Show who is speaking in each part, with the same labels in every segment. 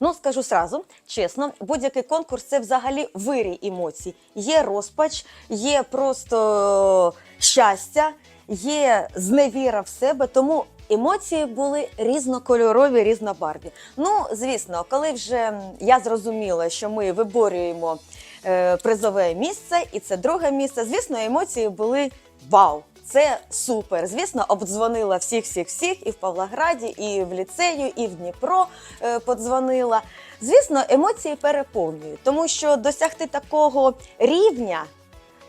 Speaker 1: Ну, скажу сразу, чесно, будь-який конкурс це взагалі вирій емоцій. Є розпач, є просто щастя, є зневіра в себе. Тому емоції були різнокольорові, різнобарві. Ну, звісно, коли вже я зрозуміла, що ми виборюємо е, призове місце, і це друге місце, звісно, емоції були вау. Це супер. Звісно, обдзвонила всіх, всіх, всіх і в Павлограді, і в ліцею, і в Дніпро е, подзвонила. Звісно, емоції переповнюють, тому що досягти такого рівня,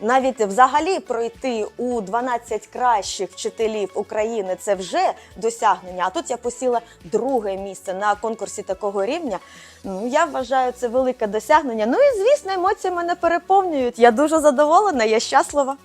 Speaker 1: навіть взагалі пройти у 12 кращих вчителів України це вже досягнення. А тут я посіла друге місце на конкурсі такого рівня. Ну я вважаю це велике досягнення. Ну і звісно, емоції мене переповнюють. Я дуже задоволена, я щаслива.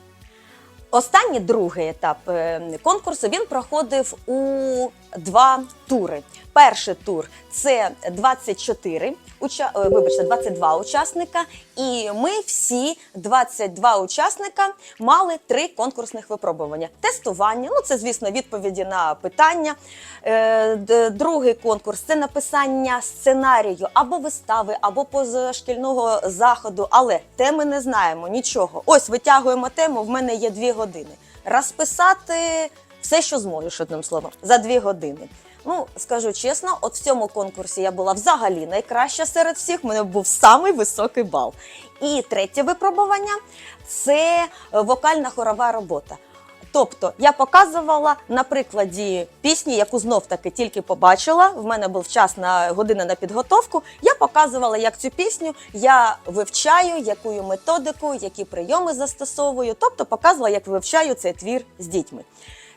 Speaker 1: Останній другий етап е, конкурсу він проходив у два тури. Перший тур це 24 уча... е, вибачте, 22 учасника, і ми всі 22 учасника мали три конкурсних випробування: тестування, ну це звісно відповіді на питання. Е, Другий конкурс це написання сценарію або вистави, або позашкільного заходу. Але теми не знаємо нічого. Ось витягуємо тему. В мене є дві години. Розписати все, що зможеш, одним словом, за дві години. Ну, скажу чесно, от в цьому конкурсі я була взагалі найкраща серед всіх. У мене був самий високий бал. І третє випробування це вокальна хорова робота. Тобто я показувала на прикладі пісні, яку знов таки тільки побачила. В мене був час на година на підготовку. Я показувала, як цю пісню я вивчаю, яку методику, які прийоми застосовую. Тобто показувала, як вивчаю цей твір з дітьми.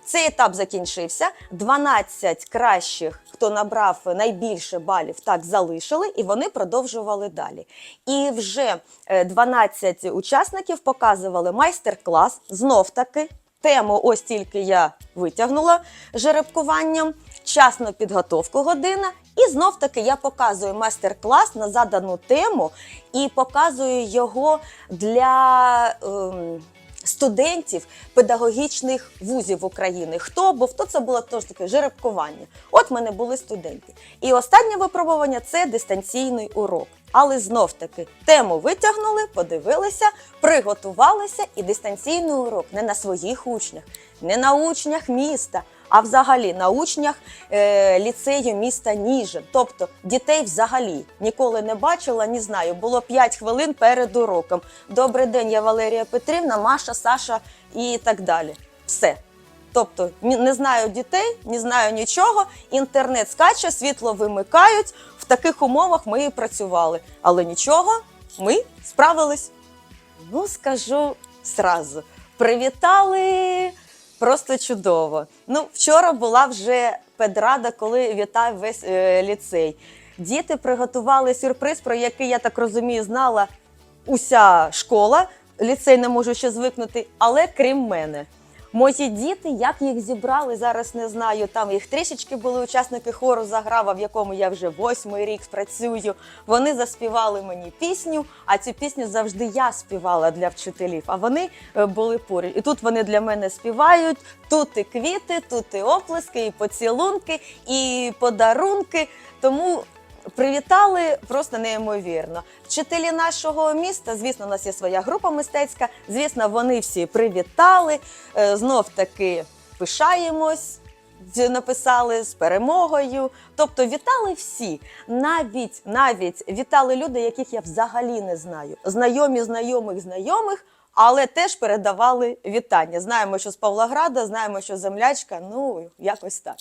Speaker 1: Цей етап закінчився. 12 кращих, хто набрав найбільше балів, так залишили, і вони продовжували далі. І вже е, 12 учасників показували майстер-клас знов таки. Тему ось тільки я витягнула жеребкуванням, часну підготовку година. І знов таки я показую майстер-клас на задану тему і показую його для ем, студентів педагогічних вузів України. Хто був, то це було теж таке жеребкування. От мене були студенти. І останнє випробування це дистанційний урок. Але знов таки тему витягнули, подивилися, приготувалися, і дистанційний урок не на своїх учнях, не на учнях міста, а взагалі на учнях е, ліцею міста Ніжин. Тобто дітей взагалі ніколи не бачила, не знаю. Було 5 хвилин перед уроком. Добрий день, я Валерія Петрівна, Маша, Саша і так далі. Все. Тобто не знаю дітей, не знаю нічого. Інтернет скаче, світло вимикають. В таких умовах ми і працювали. Але нічого, ми справились. Ну, скажу сразу. Привітали просто чудово. Ну, вчора була вже педрада, коли вітав весь е, ліцей. Діти приготували сюрприз, про який я так розумію, знала уся школа. Ліцей не можу ще звикнути, але крім мене. Мої діти, як їх зібрали, зараз не знаю. Там їх трішечки були учасники хору Заграва, в якому я вже восьмий рік працюю. Вони заспівали мені пісню, а цю пісню завжди я співала для вчителів. А вони е, були поряд. І тут вони для мене співають. Тут і квіти, тут і оплески, і поцілунки, і подарунки. Тому Привітали просто неймовірно. Вчителі нашого міста, звісно, у нас є своя група мистецька. Звісно, вони всі привітали. Е, Знов таки пишаємось. Написали з перемогою, тобто вітали всі. Навіть навіть вітали люди, яких я взагалі не знаю. Знайомі знайомих знайомих, але теж передавали вітання. Знаємо, що з Павлограда, знаємо, що землячка. Ну якось так.